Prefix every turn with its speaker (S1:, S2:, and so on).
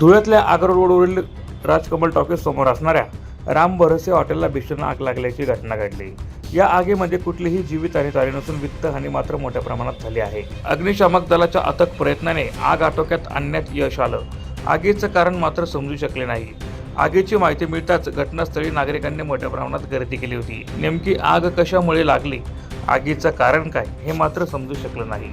S1: धुळ्यातल्या आगर रोडवरील राजकमल टॉकीज समोर असणाऱ्या राम भरसे हॉटेलला भीषण आग लागल्याची घटना घडली. या आगीमध्ये कुठलीही जीवित आणि झाली नसून वित्तहानी मात्र मोठ्या प्रमाणात झाली आहे. अग्निशामक दलाच्या अथक प्रयत्नाने आग आटोक्यात आणण्यात यश आलं. आगीचं कारण मात्र समजू शकले नाही. आगीची माहिती मिळताच घटनास्थळी नागरिकांनी मोठ्या प्रमाणात गर्दी केली होती. नेमकी आग कशामुळे लागली? आगीचं कारण काय हे मात्र समजू शकलं नाही.